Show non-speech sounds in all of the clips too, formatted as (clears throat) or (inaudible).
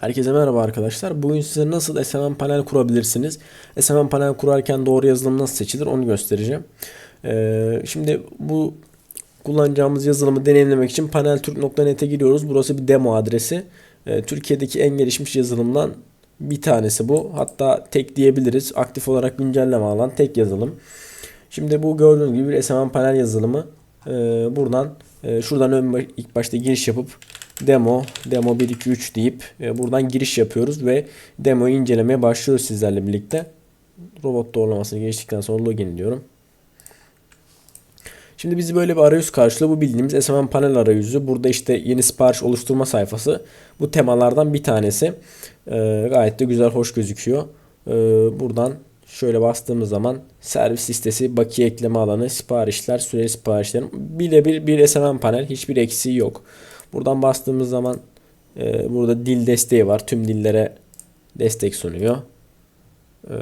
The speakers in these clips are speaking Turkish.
Herkese merhaba arkadaşlar. Bugün size nasıl SMM panel kurabilirsiniz? SMM panel kurarken doğru yazılım nasıl seçilir onu göstereceğim. Ee, şimdi bu kullanacağımız yazılımı deneyimlemek için panelturk.net'e giriyoruz. Burası bir demo adresi. Ee, Türkiye'deki en gelişmiş yazılımdan bir tanesi bu. Hatta tek diyebiliriz. Aktif olarak güncelleme alan tek yazılım. Şimdi bu gördüğünüz gibi bir SMM panel yazılımı. Ee, buradan e, şuradan ön, ilk başta giriş yapıp demo demo 1 2 3 deyip e, buradan giriş yapıyoruz ve demoyu incelemeye başlıyoruz sizlerle birlikte. Robot doğrulamasını geçtikten sonra login diyorum. Şimdi bizi böyle bir arayüz karşılıyor. Bu bildiğimiz SMM panel arayüzü. Burada işte yeni sipariş oluşturma sayfası. Bu temalardan bir tanesi. Ee, gayet de güzel, hoş gözüküyor. Ee, buradan şöyle bastığımız zaman servis listesi, bakiye ekleme alanı, siparişler, süreli siparişler. Birebir bir SMM panel. Hiçbir eksiği yok. Buradan bastığımız zaman e, burada dil desteği var. Tüm dillere destek sunuyor. E,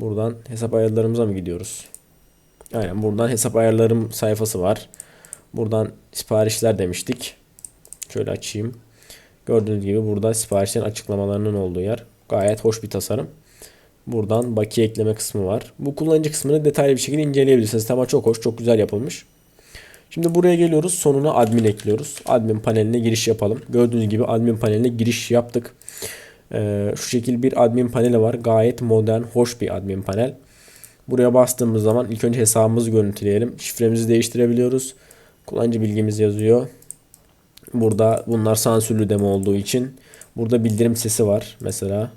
buradan hesap ayarlarımıza mı gidiyoruz? Aynen buradan hesap ayarlarım sayfası var. Buradan siparişler demiştik. Şöyle açayım. Gördüğünüz gibi burada siparişlerin açıklamalarının olduğu yer. Gayet hoş bir tasarım. Buradan bakiye ekleme kısmı var. Bu kullanıcı kısmını detaylı bir şekilde inceleyebilirsiniz. Tema çok hoş, çok güzel yapılmış. Şimdi buraya geliyoruz. Sonuna admin ekliyoruz. Admin paneline giriş yapalım. Gördüğünüz gibi admin paneline giriş yaptık. Ee, şu şekil bir admin paneli var. Gayet modern, hoş bir admin panel. Buraya bastığımız zaman ilk önce hesabımızı görüntüleyelim. Şifremizi değiştirebiliyoruz. Kullanıcı bilgimiz yazıyor. Burada bunlar sansürlü demo olduğu için. Burada bildirim sesi var mesela.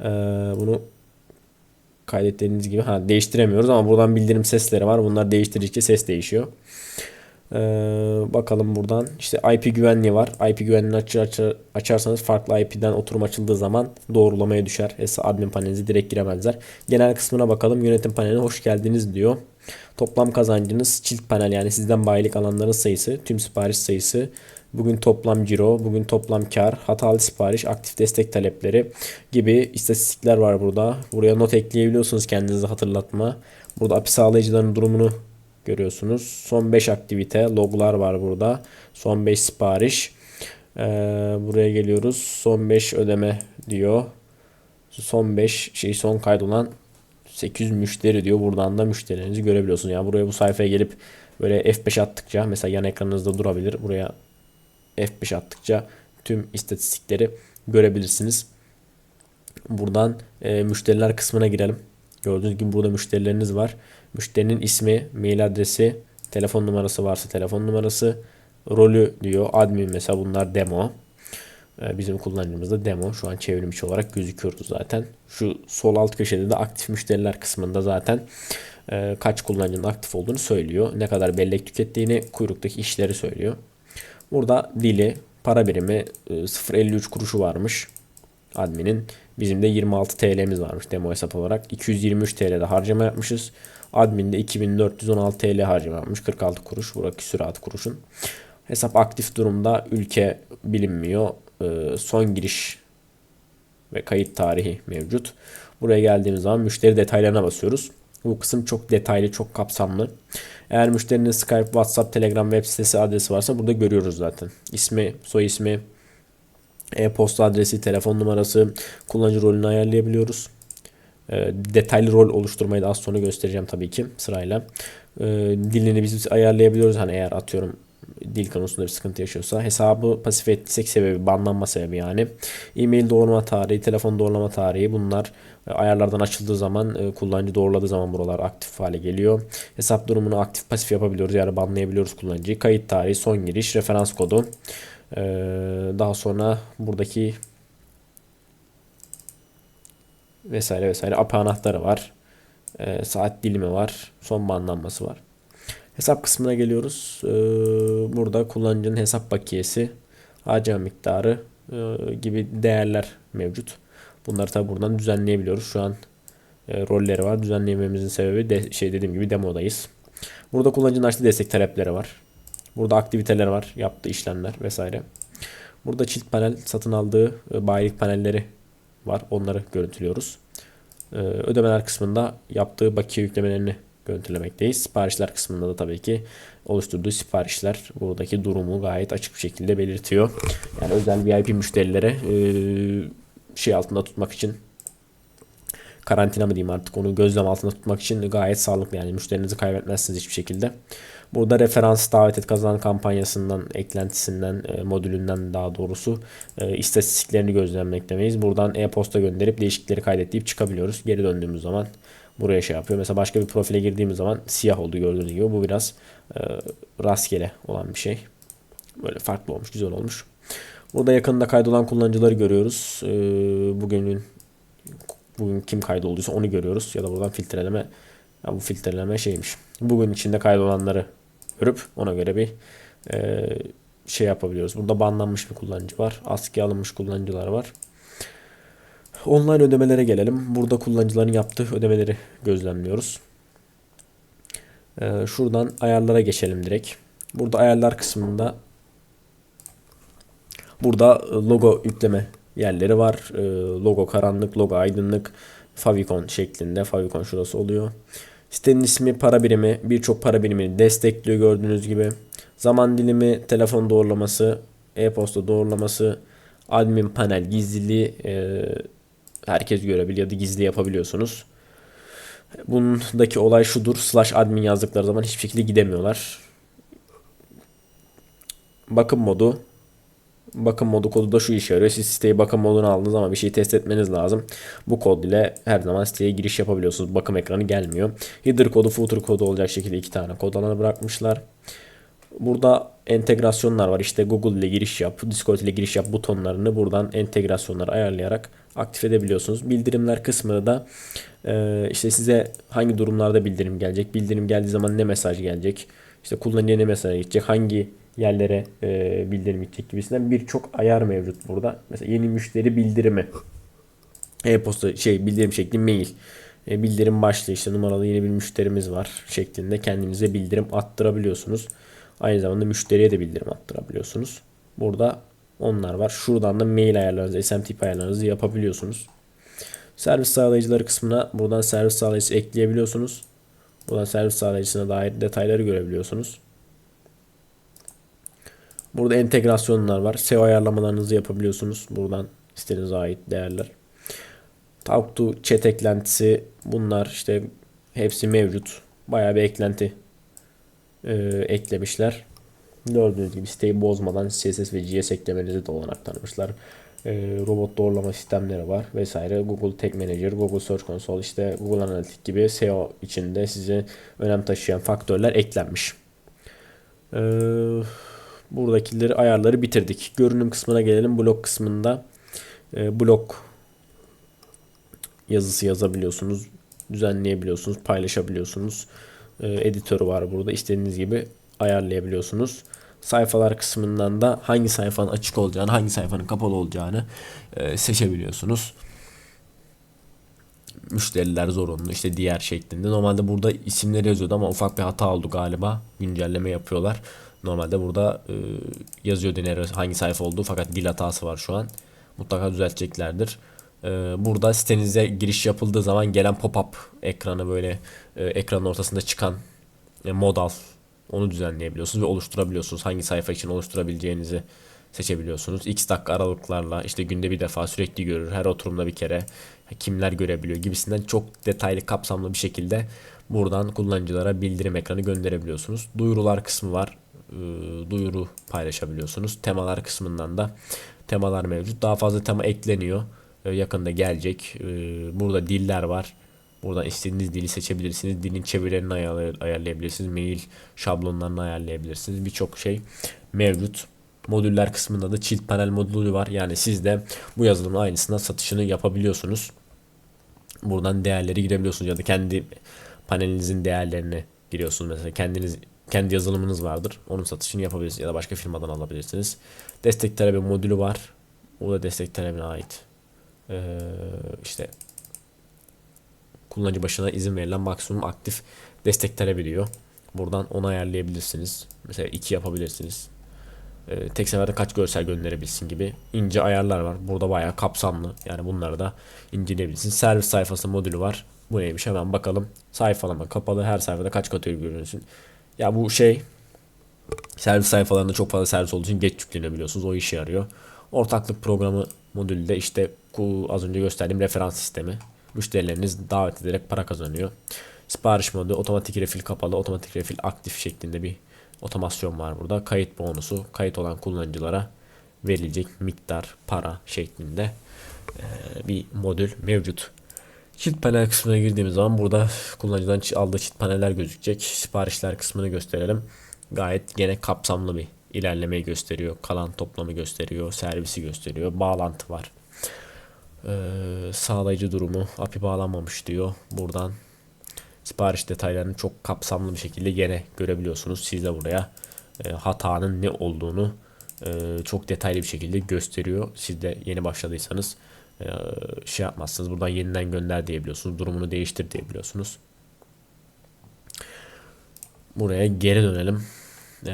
Ee, bunu kaydettiğiniz gibi ha değiştiremiyoruz ama buradan bildirim sesleri var. Bunlar değiştirdikçe ses değişiyor. Ee, bakalım buradan işte IP güvenliği var. IP güvenliğini açar, açar, açarsanız farklı IP'den oturum açıldığı zaman doğrulamaya düşer. ESA admin panelinize direkt giremezler. Genel kısmına bakalım. Yönetim paneline hoş geldiniz diyor. Toplam kazancınız çift panel yani sizden bayilik alanların sayısı, tüm sipariş sayısı, bugün toplam ciro, bugün toplam kar, hatalı sipariş, aktif destek talepleri gibi istatistikler var burada. Buraya not ekleyebiliyorsunuz kendinize hatırlatma. Burada API sağlayıcıların durumunu görüyorsunuz. Son 5 aktivite loglar var burada. Son 5 sipariş. Ee, buraya geliyoruz. Son 5 ödeme diyor. Son 5 şey son kaydolan 800 müşteri diyor. Buradan da müşterilerinizi görebiliyorsunuz. Yani buraya bu sayfaya gelip böyle F5 attıkça mesela yan ekranınızda durabilir. Buraya F5 attıkça tüm istatistikleri görebilirsiniz. Buradan e, müşteriler kısmına girelim. Gördüğünüz gibi burada müşterileriniz var. Müşterinin ismi, mail adresi, telefon numarası varsa telefon numarası, rolü diyor. Admin mesela bunlar demo. Ee, bizim kullanıcımızda demo. Şu an çevrim içi olarak gözüküyoruz zaten. Şu sol alt köşede de aktif müşteriler kısmında zaten e, kaç kullanıcının aktif olduğunu söylüyor. Ne kadar bellek tükettiğini, kuyruktaki işleri söylüyor. Burada dili, para birimi e, 0.53 kuruşu varmış adminin. Bizim de 26 TL'miz varmış demo hesap olarak. 223 TL'de harcama yapmışız. Admin'de 2416 TL harcama yapmış. 46 kuruş. Buradaki sürat kuruşun. Hesap aktif durumda. Ülke bilinmiyor. Ee, son giriş ve kayıt tarihi mevcut. Buraya geldiğimiz zaman müşteri detaylarına basıyoruz. Bu kısım çok detaylı, çok kapsamlı. Eğer müşterinin Skype, WhatsApp, Telegram web sitesi adresi varsa burada görüyoruz zaten. İsmi, soy ismi, e-posta adresi, telefon numarası, kullanıcı rolünü ayarlayabiliyoruz. E, detaylı rol oluşturmayı da az sonra göstereceğim tabii ki sırayla. E, dilini biz ayarlayabiliyoruz. Hani eğer atıyorum dil konusunda bir sıkıntı yaşıyorsa hesabı pasif ettiysek sebebi banlanma sebebi yani e-mail doğrulama tarihi telefon doğrulama tarihi bunlar e, ayarlardan açıldığı zaman e, kullanıcı doğruladığı zaman buralar aktif hale geliyor hesap durumunu aktif pasif yapabiliyoruz yani banlayabiliyoruz kullanıcıyı kayıt tarihi son giriş referans kodu ee, daha sonra buradaki vesaire vesaire API anahtarı var. Ee, saat dilimi var. Son banlanması var. Hesap kısmına geliyoruz. Ee, burada kullanıcının hesap bakiyesi, harcama miktarı e, gibi değerler mevcut. Bunları tabi buradan düzenleyebiliyoruz. Şu an e, rolleri var. Düzenleyememizin sebebi de şey dediğim gibi demodayız. Burada kullanıcının açtığı destek talepleri var. Burada aktiviteler var. Yaptığı işlemler vesaire. Burada çift panel satın aldığı e, bayilik panelleri var. Onları görüntülüyoruz. E, ödemeler kısmında yaptığı bakiye yüklemelerini görüntülemekteyiz. Siparişler kısmında da tabii ki oluşturduğu siparişler buradaki durumu gayet açık bir şekilde belirtiyor. Yani özel VIP müşterilere e, şey altında tutmak için karantina mı diyeyim artık onu gözlem altında tutmak için gayet sağlıklı yani müşterinizi kaybetmezsiniz hiçbir şekilde. Burada referans davet et kazan kampanyasından, eklentisinden, e, modülünden daha doğrusu e, istatistiklerini gözlemlemekteyiz. Buradan e-posta gönderip değişiklikleri kaydet deyip çıkabiliyoruz. Geri döndüğümüz zaman buraya şey yapıyor. Mesela başka bir profile girdiğimiz zaman siyah oldu gördüğünüz gibi. Bu biraz e, rastgele olan bir şey. Böyle farklı olmuş, güzel olmuş. Burada yakında kaydolan kullanıcıları görüyoruz. E, bugünün bugün kim kaydolduysa onu görüyoruz. Ya da buradan filtreleme ya bu filtreleme şeymiş. Bugün içinde kaydolanları görüp ona göre bir e, şey yapabiliyoruz. Burada banlanmış bir kullanıcı var. Askıya alınmış kullanıcılar var. Online ödemelere gelelim. Burada kullanıcıların yaptığı ödemeleri gözlemliyoruz. E, şuradan ayarlara geçelim direkt. Burada ayarlar kısmında burada logo yükleme yerleri var. E, logo karanlık, logo aydınlık, favicon şeklinde. Favicon şurası oluyor. Sitenin ismi para birimi birçok para birimini destekliyor gördüğünüz gibi. Zaman dilimi, telefon doğrulaması, e-posta doğrulaması, admin panel gizliliği e, herkes görebiliyor ya da gizli yapabiliyorsunuz. Bundaki olay şudur. Slash admin yazdıkları zaman hiçbir şekilde gidemiyorlar. Bakım modu bakım modu kodu da şu işe yarıyor. Siz siteyi bakım moduna aldığınız zaman bir şeyi test etmeniz lazım. Bu kod ile her zaman siteye giriş yapabiliyorsunuz. Bakım ekranı gelmiyor. Header kodu, footer kodu olacak şekilde iki tane kod alanı bırakmışlar. Burada entegrasyonlar var. İşte Google ile giriş yap, Discord ile giriş yap butonlarını buradan entegrasyonları ayarlayarak aktif edebiliyorsunuz. Bildirimler kısmını da e, işte size hangi durumlarda bildirim gelecek, bildirim geldiği zaman ne mesaj gelecek, işte kullanıcıya ne mesaj gidecek, hangi yerlere e, bildirim gidecek gibisinden birçok ayar mevcut burada. Mesela yeni müşteri bildirimi. E-posta şey bildirim şekli mail. E, bildirim başlığı işte numaralı yeni bir müşterimiz var şeklinde kendinize bildirim attırabiliyorsunuz. Aynı zamanda müşteriye de bildirim attırabiliyorsunuz. Burada onlar var. Şuradan da mail ayarlarınızı, SMTP ayarlarınızı yapabiliyorsunuz. Servis sağlayıcıları kısmına buradan servis sağlayıcısı ekleyebiliyorsunuz. Buradan servis sağlayıcısına dair detayları görebiliyorsunuz. Burada entegrasyonlar var. SEO ayarlamalarınızı yapabiliyorsunuz. Buradan sitenize ait değerler. Talk to chat eklentisi bunlar işte hepsi mevcut. Bayağı bir eklenti e, eklemişler. Gördüğünüz gibi siteyi bozmadan CSS ve GS eklemenizi de olanak tanımışlar. E, robot doğrulama sistemleri var vesaire. Google Tag Manager, Google Search Console, işte Google Analytics gibi SEO içinde size önem taşıyan faktörler eklenmiş. Eee buradakileri ayarları bitirdik. Görünüm kısmına gelelim. Blok kısmında e, blok yazısı yazabiliyorsunuz. Düzenleyebiliyorsunuz. Paylaşabiliyorsunuz. E, editörü var burada. İstediğiniz gibi ayarlayabiliyorsunuz. Sayfalar kısmından da hangi sayfanın açık olacağını, hangi sayfanın kapalı olacağını e, seçebiliyorsunuz. Müşteriler zorunlu işte diğer şeklinde. Normalde burada isimleri yazıyordu ama ufak bir hata oldu galiba. Güncelleme yapıyorlar. Normalde burada e, yazıyor denir hangi sayfa olduğu fakat dil hatası var şu an. Mutlaka düzelteceklerdir. E, burada sitenize giriş yapıldığı zaman gelen pop-up ekranı böyle e, ekranın ortasında çıkan e, modal onu düzenleyebiliyorsunuz ve oluşturabiliyorsunuz. Hangi sayfa için oluşturabileceğinizi seçebiliyorsunuz. X dakika aralıklarla işte günde bir defa sürekli görür. Her oturumda bir kere kimler görebiliyor gibisinden çok detaylı kapsamlı bir şekilde buradan kullanıcılara bildirim ekranı gönderebiliyorsunuz. Duyurular kısmı var. E, duyuru paylaşabiliyorsunuz. Temalar kısmından da temalar mevcut. Daha fazla tema ekleniyor. E, yakında gelecek. E, burada diller var. Buradan istediğiniz dili seçebilirsiniz. Dilin çevirilerini ayarlayabilirsiniz. Mail şablonlarını ayarlayabilirsiniz. Birçok şey mevcut. Modüller kısmında da çift panel modülü var. Yani siz de bu yazılımın aynısına satışını yapabiliyorsunuz. Buradan değerleri girebiliyorsunuz ya da kendi panelinizin değerlerini giriyorsunuz. Mesela kendiniz kendi yazılımınız vardır. Onun satışını yapabilirsiniz ya da başka firmadan alabilirsiniz. Destek talebi modülü var. O da destek talebine ait. Ee, işte kullanıcı başına izin verilen maksimum aktif destek talebi diyor. Buradan onu ayarlayabilirsiniz. Mesela iki yapabilirsiniz. Ee, tek seferde kaç görsel gönderebilsin gibi ince ayarlar var. Burada bayağı kapsamlı. Yani bunları da inceleyebilirsiniz. Servis sayfası modülü var. Bu neymiş hemen bakalım. Sayfalama kapalı. Her sayfada kaç kategori görünsün. Ya bu şey servis sayfalarında çok fazla servis olduğu için geç yüklenebiliyorsunuz. O işe yarıyor. Ortaklık programı modülde işte az önce gösterdiğim referans sistemi. Müşterileriniz davet ederek para kazanıyor. Sipariş modu otomatik refil kapalı, otomatik refil aktif şeklinde bir otomasyon var burada. Kayıt bonusu kayıt olan kullanıcılara verilecek miktar para şeklinde bir modül mevcut. Çift panel kısmına girdiğimiz zaman burada kullanıcıdan aldığı çift paneller gözükecek. Siparişler kısmını gösterelim. Gayet gene kapsamlı bir ilerlemeyi gösteriyor. Kalan toplamı gösteriyor. Servisi gösteriyor. Bağlantı var. Ee, sağlayıcı durumu API bağlanmamış diyor. Buradan sipariş detaylarını çok kapsamlı bir şekilde gene görebiliyorsunuz. Siz de buraya e, hatanın ne olduğunu e, çok detaylı bir şekilde gösteriyor. Siz de yeni başladıysanız şey yapmazsınız. Buradan yeniden gönder diyebiliyorsunuz. Durumunu değiştir diyebiliyorsunuz. Buraya geri dönelim. Ee,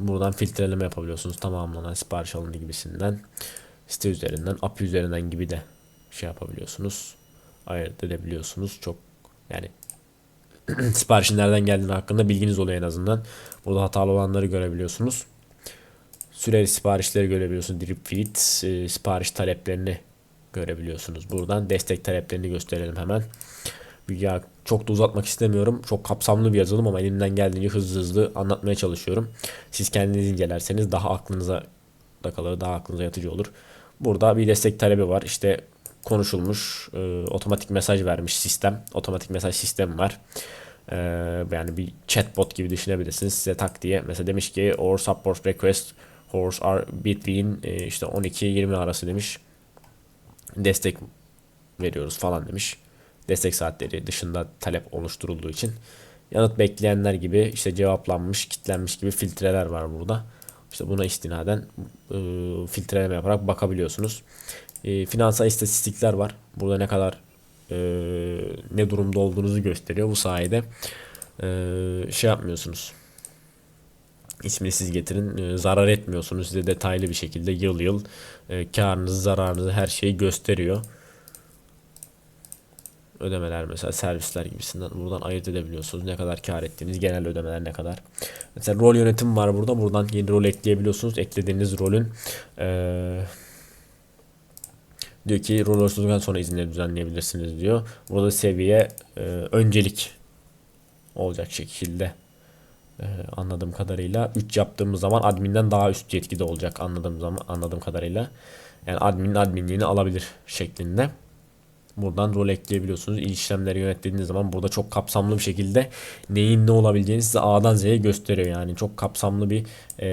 buradan filtreleme yapabiliyorsunuz. Tamamlanan sipariş alındı gibisinden. Site üzerinden, API üzerinden gibi de şey yapabiliyorsunuz. Ayırt edebiliyorsunuz. Çok yani (clears throat) siparişin nereden geldiğini hakkında bilginiz oluyor en azından. Burada hatalı olanları görebiliyorsunuz. Süreli siparişleri görebiliyorsunuz. Drip feed, e, sipariş taleplerini görebiliyorsunuz. Buradan destek taleplerini gösterelim hemen. Ya çok da uzatmak istemiyorum. Çok kapsamlı bir yazılım ama elimden geldiğince hızlı hızlı anlatmaya çalışıyorum. Siz kendiniz incelerseniz daha aklınıza da kalır, daha aklınıza yatıcı olur. Burada bir destek talebi var. İşte konuşulmuş, e, otomatik mesaj vermiş sistem. Otomatik mesaj sistemi var. E, yani bir chatbot gibi düşünebilirsiniz. Size tak diye mesela demiş ki or support request horse are between e, işte 12-20 arası demiş. Destek veriyoruz falan demiş. Destek saatleri dışında talep oluşturulduğu için. Yanıt bekleyenler gibi işte cevaplanmış, kitlenmiş gibi filtreler var burada. İşte buna istinaden e, filtreleme yaparak bakabiliyorsunuz. E, finansal istatistikler var. Burada ne kadar e, ne durumda olduğunuzu gösteriyor. Bu sayede e, şey yapmıyorsunuz. İsmini siz getirin. E, zarar etmiyorsunuz. Size detaylı bir şekilde yıl yıl e, karınızı, zararınızı her şeyi gösteriyor ödemeler mesela servisler gibisinden buradan ayırt edebiliyorsunuz. Ne kadar kar ettiğiniz, genel ödemeler ne kadar. Mesela rol yönetim var burada. Buradan yeni rol ekleyebiliyorsunuz. Eklediğiniz rolün ee, diyor ki rol oluşturduktan sonra izinleri düzenleyebilirsiniz diyor. Burada seviye e, öncelik olacak şekilde e, anladığım kadarıyla 3 yaptığımız zaman adminden daha üst yetkide olacak anladığım zaman anladığım kadarıyla. Yani adminin adminliğini alabilir şeklinde. Buradan rol ekleyebiliyorsunuz. İl işlemleri yönettiğiniz zaman burada çok kapsamlı bir şekilde neyin ne olabileceğini size A'dan Z'ye gösteriyor. Yani çok kapsamlı bir e,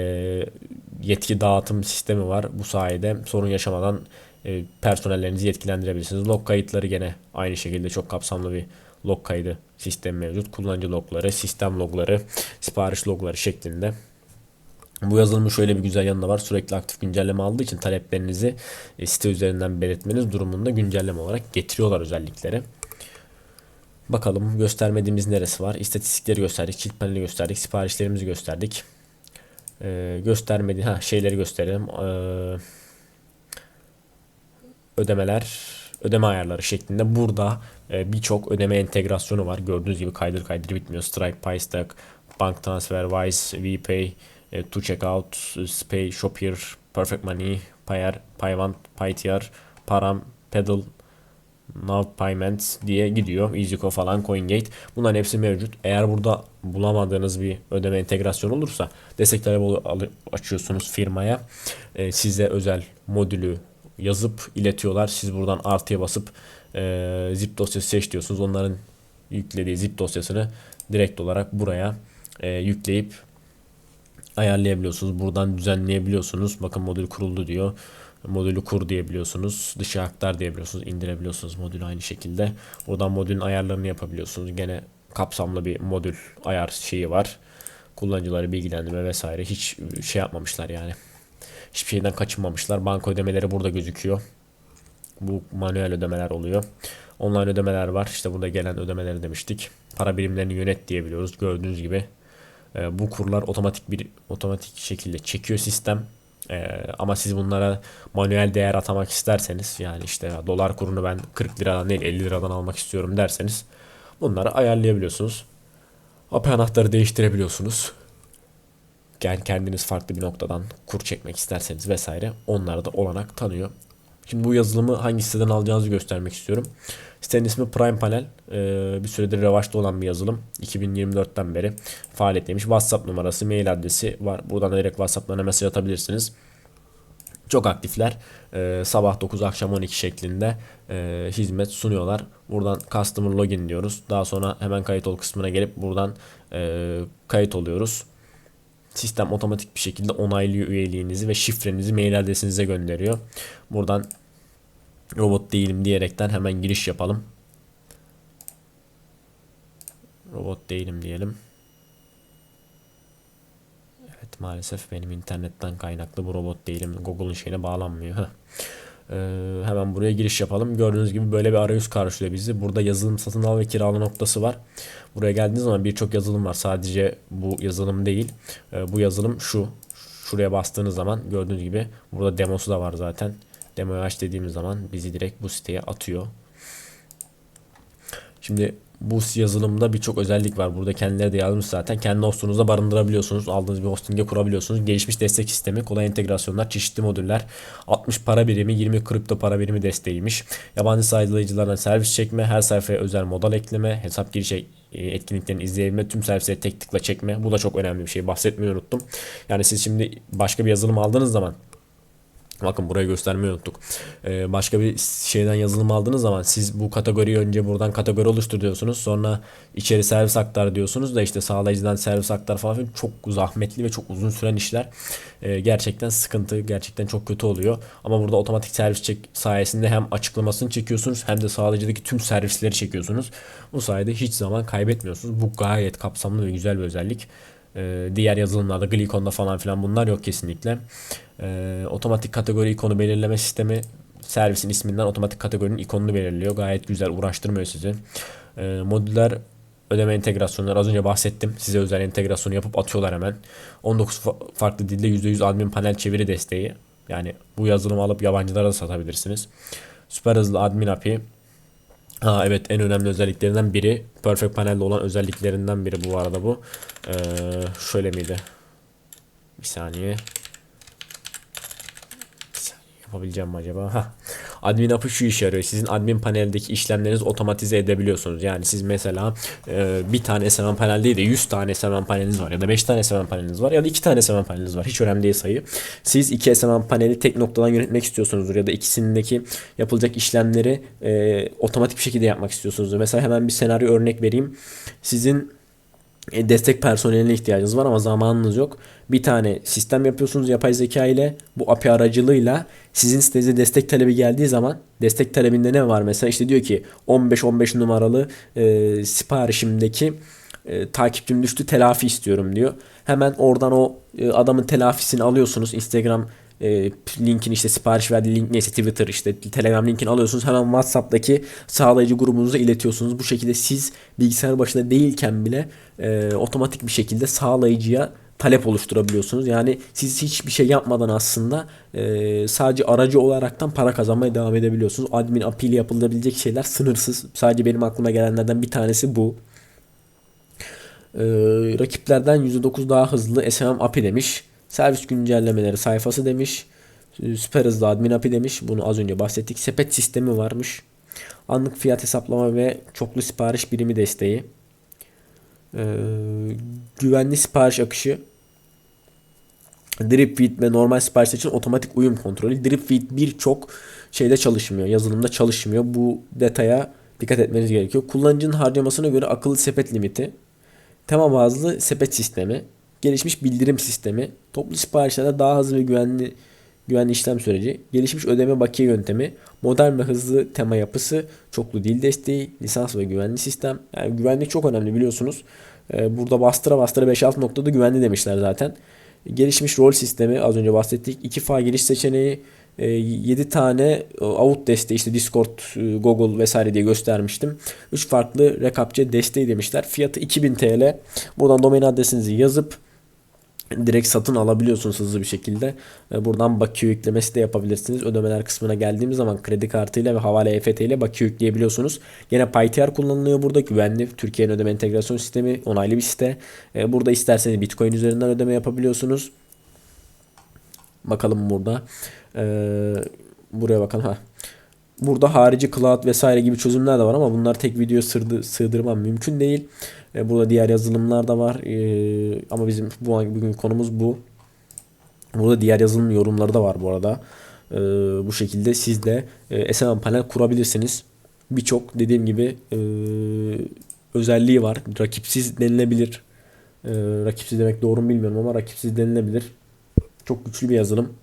yetki dağıtım sistemi var. Bu sayede sorun yaşamadan e, personellerinizi yetkilendirebilirsiniz. Log kayıtları gene aynı şekilde çok kapsamlı bir log kaydı sistemi mevcut. Kullanıcı logları, sistem logları, sipariş logları şeklinde bu yazılımın şöyle bir güzel yanı var. Sürekli aktif güncelleme aldığı için taleplerinizi e, site üzerinden belirtmeniz durumunda güncelleme olarak getiriyorlar özellikleri. Bakalım göstermediğimiz neresi var? İstatistikleri gösterdik, çift paneli gösterdik, siparişlerimizi gösterdik. Ee, göstermedi ha şeyleri gösterelim. Ee, ödemeler, ödeme ayarları şeklinde burada e, birçok ödeme entegrasyonu var. Gördüğünüz gibi kaydır kaydır bitmiyor. Stripe, PayStack, Bank Transfer, Wise, VPay, e, To Checkout, Spay, Shopier, Perfect Money, Payer, Payvant, Paytier, Param, Pedal, Now Payments diye gidiyor. EasyCo falan, CoinGate. Bunların hepsi mevcut. Eğer burada bulamadığınız bir ödeme entegrasyonu olursa destek talebi açıyorsunuz firmaya. E, size özel modülü yazıp iletiyorlar. Siz buradan artıya basıp e, zip dosyası seç diyorsunuz. Onların yüklediği zip dosyasını direkt olarak buraya e, yükleyip ayarlayabiliyorsunuz. Buradan düzenleyebiliyorsunuz. Bakın modül kuruldu diyor. Modülü kur diyebiliyorsunuz. Dışı aktar diyebiliyorsunuz. indirebiliyorsunuz modülü aynı şekilde. Buradan modülün ayarlarını yapabiliyorsunuz. Gene kapsamlı bir modül ayar şeyi var. Kullanıcıları bilgilendirme vesaire. Hiç şey yapmamışlar yani. Hiçbir şeyden kaçınmamışlar. Banka ödemeleri burada gözüküyor. Bu manuel ödemeler oluyor. Online ödemeler var. İşte burada gelen ödemeleri demiştik. Para birimlerini yönet diyebiliyoruz. Gördüğünüz gibi e, bu kurlar otomatik bir otomatik şekilde çekiyor sistem. E, ama siz bunlara manuel değer atamak isterseniz yani işte dolar kurunu ben 40 liradan değil 50 liradan almak istiyorum derseniz bunları ayarlayabiliyorsunuz. API anahtarı değiştirebiliyorsunuz. Yani kendiniz farklı bir noktadan kur çekmek isterseniz vesaire onlara da olanak tanıyor. Şimdi bu yazılımı hangi siteden alacağınızı göstermek istiyorum. Sitenin ismi Prime Panel. Ee, bir süredir revaçta olan bir yazılım. 2024'ten beri faaliyetlemiş. WhatsApp numarası, mail adresi var. Buradan direkt WhatsApp'larına mesaj atabilirsiniz. Çok aktifler. Ee, sabah 9 akşam 12 şeklinde e, hizmet sunuyorlar. Buradan Customer Login diyoruz. Daha sonra hemen kayıt ol kısmına gelip buradan e, kayıt oluyoruz. Sistem otomatik bir şekilde onaylıyor üyeliğinizi ve şifrenizi mail adresinize gönderiyor. Buradan robot değilim diyerekten hemen giriş yapalım. Robot değilim diyelim. Evet maalesef benim internetten kaynaklı bu robot değilim. Google'ın şeyine bağlanmıyor. Ee, hemen buraya giriş yapalım. Gördüğünüz gibi böyle bir arayüz karşılıyor bizi. Burada yazılım satın al ve kirala noktası var. Buraya geldiğiniz zaman birçok yazılım var. Sadece bu yazılım değil. Ee, bu yazılım şu. Şuraya bastığınız zaman gördüğünüz gibi burada demosu da var zaten. Demoyu aç dediğimiz zaman bizi direkt bu siteye atıyor. Şimdi bu yazılımda birçok özellik var. Burada kendileri de yazmış zaten. Kendi hostunuzda barındırabiliyorsunuz. Aldığınız bir hosting'e kurabiliyorsunuz. Gelişmiş destek sistemi, kolay entegrasyonlar, çeşitli modüller, 60 para birimi, 20 kripto para birimi desteğiymiş. Yabancı sayılayıcılardan servis çekme, her sayfaya özel modal ekleme, hesap girişe e, etkinliklerini izleyebilme, tüm servisleri tek tıkla çekme. Bu da çok önemli bir şey. Bahsetmeyi unuttum. Yani siz şimdi başka bir yazılım aldığınız zaman Bakın burayı göstermeyi unuttuk. Ee, başka bir şeyden yazılım aldığınız zaman siz bu kategoriyi önce buradan kategori oluştur diyorsunuz. Sonra içeri servis aktar diyorsunuz da işte sağlayıcıdan servis aktar falan çok zahmetli ve çok uzun süren işler. Ee, gerçekten sıkıntı, gerçekten çok kötü oluyor. Ama burada otomatik servis çek sayesinde hem açıklamasını çekiyorsunuz hem de sağlayıcıdaki tüm servisleri çekiyorsunuz. Bu sayede hiç zaman kaybetmiyorsunuz. Bu gayet kapsamlı ve güzel bir özellik. Ee, diğer yazılımlarda Glicon'da falan filan bunlar yok kesinlikle. Ee, otomatik kategori ikonu belirleme sistemi servisin isminden otomatik kategorinin ikonunu belirliyor. Gayet güzel uğraştırmıyor sizi. Ee, modüler ödeme entegrasyonları az önce bahsettim. Size özel entegrasyonu yapıp atıyorlar hemen. 19 fa- farklı dilde %100 admin panel çeviri desteği. Yani bu yazılımı alıp yabancılara da satabilirsiniz. Süper hızlı admin API. Ha evet en önemli özelliklerinden biri. Perfect Panel'de olan özelliklerinden biri bu arada bu. Ee, şöyle miydi? Bir saniye. Yapabileceğim mi acaba? Admin app'ı şu işe yarıyor. Sizin admin paneldeki işlemlerinizi otomatize edebiliyorsunuz. Yani siz mesela e, bir tane SMM panel değil de 100 tane SMM paneliniz var ya da 5 tane SMM paneliniz var ya da 2 tane SMM paneliniz var. Hiç önemli değil sayı. Siz iki SMM paneli tek noktadan yönetmek istiyorsunuzdur ya da ikisindeki yapılacak işlemleri e, otomatik bir şekilde yapmak istiyorsunuzdur. Mesela hemen bir senaryo örnek vereyim. Sizin e, destek personeline ihtiyacınız var ama zamanınız yok. Bir tane sistem yapıyorsunuz yapay zeka ile bu API aracılığıyla sizin sitenize destek talebi geldiği zaman destek talebinde ne var mesela işte diyor ki 15-15 numaralı e, siparişimdeki e, takipçim düştü telafi istiyorum diyor. Hemen oradan o e, adamın telafisini alıyorsunuz. Instagram e, linkin işte sipariş verdiği link neyse Twitter işte Telegram linkini alıyorsunuz. Hemen WhatsApp'taki sağlayıcı grubunuza iletiyorsunuz. Bu şekilde siz bilgisayar başında değilken bile e, otomatik bir şekilde sağlayıcıya talep oluşturabiliyorsunuz. Yani siz hiçbir şey yapmadan aslında e, sadece aracı olaraktan para kazanmaya devam edebiliyorsunuz. Admin API ile yapılabilecek şeyler sınırsız. Sadece benim aklıma gelenlerden bir tanesi bu. E, rakiplerden %9 daha hızlı SMM API demiş. Servis güncellemeleri sayfası demiş. E, Süper hızlı admin API demiş. Bunu az önce bahsettik. Sepet sistemi varmış. Anlık fiyat hesaplama ve çoklu sipariş birimi desteği. Ee, güvenli sipariş akışı. Drip feed ve normal sipariş için otomatik uyum kontrolü. Drip feed birçok şeyde çalışmıyor. Yazılımda çalışmıyor. Bu detaya dikkat etmeniz gerekiyor. Kullanıcının harcamasına göre akıllı sepet limiti. Tema bazlı sepet sistemi. Gelişmiş bildirim sistemi. Toplu siparişlerde daha hızlı ve güvenli güvenli işlem süreci, gelişmiş ödeme bakiye yöntemi, modern ve hızlı tema yapısı, çoklu dil desteği, lisans ve güvenli sistem. Yani güvenlik çok önemli biliyorsunuz. Ee, burada bastıra bastıra 5-6 noktada güvenli demişler zaten. Gelişmiş rol sistemi az önce bahsettik. 2 file giriş seçeneği, 7 e, tane e, out desteği işte Discord, e, Google vesaire diye göstermiştim. 3 farklı rekapçe desteği demişler. Fiyatı 2000 TL. Buradan domain adresinizi yazıp direkt satın alabiliyorsunuz hızlı bir şekilde. Buradan bakiye yüklemesi de yapabilirsiniz. Ödemeler kısmına geldiğimiz zaman kredi kartıyla ve havale EFT ile bakiye yükleyebiliyorsunuz. Yine PyTR kullanılıyor burada. Güvenli Türkiye'nin ödeme entegrasyon sistemi onaylı bir site. Burada isterseniz Bitcoin üzerinden ödeme yapabiliyorsunuz. Bakalım burada. buraya bakalım ha. Burada harici cloud vesaire gibi çözümler de var ama bunlar tek video sığdı, sığdırmam mümkün değil. E, burada diğer yazılımlar da var. E, ama bizim bu bugün konumuz bu. Burada diğer yazılım yorumları da var bu arada. E, bu şekilde siz de e, SMM panel kurabilirsiniz. Birçok dediğim gibi özelliği var. Rakipsiz denilebilir. Rakipsiz demek doğru mu bilmiyorum ama rakipsiz denilebilir. Çok güçlü bir yazılım.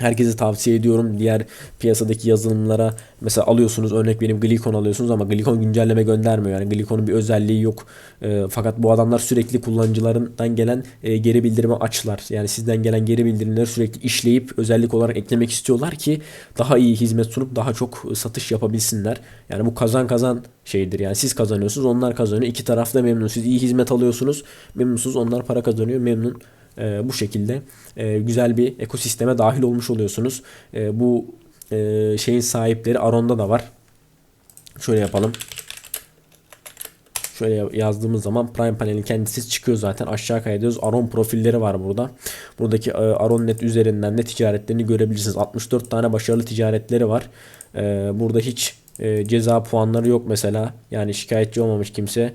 Herkese tavsiye ediyorum. Diğer piyasadaki yazılımlara mesela alıyorsunuz örnek benim Glycon alıyorsunuz ama Glycon güncelleme göndermiyor. Yani Glycon'un bir özelliği yok. E, fakat bu adamlar sürekli kullanıcılarından gelen e, geri bildirimi açlar. Yani sizden gelen geri bildirimleri sürekli işleyip özellik olarak eklemek istiyorlar ki daha iyi hizmet sunup daha çok satış yapabilsinler. Yani bu kazan kazan şeydir. Yani siz kazanıyorsunuz, onlar kazanıyor. İki taraf da memnun. Siz iyi hizmet alıyorsunuz, memnunsunuz. Onlar para kazanıyor, memnun. E, bu şekilde e, güzel bir ekosisteme dahil olmuş oluyorsunuz. E, bu e, şeyin sahipleri Aron'da da var. Şöyle yapalım. Şöyle yazdığımız zaman Prime panelin kendisi çıkıyor zaten. Aşağı kaydediyoruz. Aron profilleri var burada. Buradaki e, Aron.net üzerinden de ticaretlerini görebilirsiniz. 64 tane başarılı ticaretleri var. E, burada hiç e, ceza puanları yok mesela. Yani şikayetçi olmamış kimse.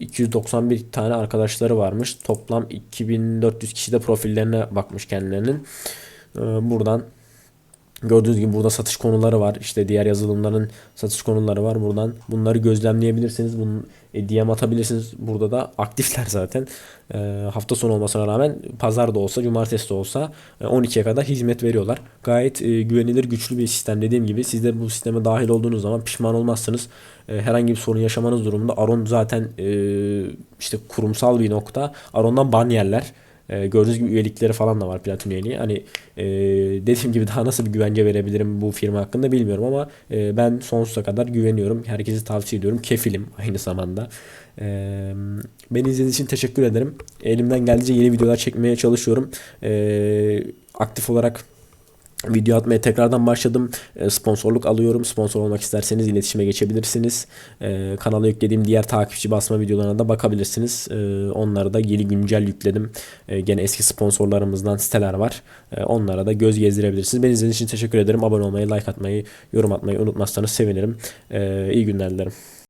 291 e, tane arkadaşları varmış. Toplam 2400 kişi de profillerine bakmış kendilerinin. E, buradan Gördüğünüz gibi burada satış konuları var. İşte diğer yazılımların satış konuları var. Buradan bunları gözlemleyebilirsiniz. Bunun e, DM atabilirsiniz. Burada da aktifler (laughs) zaten. E, hafta sonu olmasına rağmen pazar da olsa, cumartesi de olsa e, 12'ye kadar hizmet veriyorlar. Gayet e, güvenilir, güçlü bir sistem. Dediğim gibi siz de bu sisteme dahil olduğunuz zaman pişman olmazsınız. E, herhangi bir sorun yaşamanız durumunda Aron zaten e, işte kurumsal bir nokta. Aron'dan ban yerler. E, gördüğünüz gibi üyelikleri falan da var platin üyeliği. Hani e, dediğim gibi daha nasıl bir güvence verebilirim bu firma hakkında bilmiyorum ama e, ben sonsuza kadar güveniyorum. Herkese tavsiye ediyorum. Kefilim aynı zamanda. E, beni izlediğiniz için teşekkür ederim. Elimden geldiğince yeni videolar çekmeye çalışıyorum. E, aktif olarak Video atmaya tekrardan başladım. E, sponsorluk alıyorum. Sponsor olmak isterseniz iletişime geçebilirsiniz. E, kanala yüklediğim diğer takipçi basma videolarına da bakabilirsiniz. E, onları da yeni güncel yükledim. Gene eski sponsorlarımızdan siteler var. Onlara da göz gezdirebilirsiniz. Beni izlediğiniz için teşekkür ederim. Abone olmayı, like atmayı, yorum atmayı unutmazsanız sevinirim. İyi günler dilerim.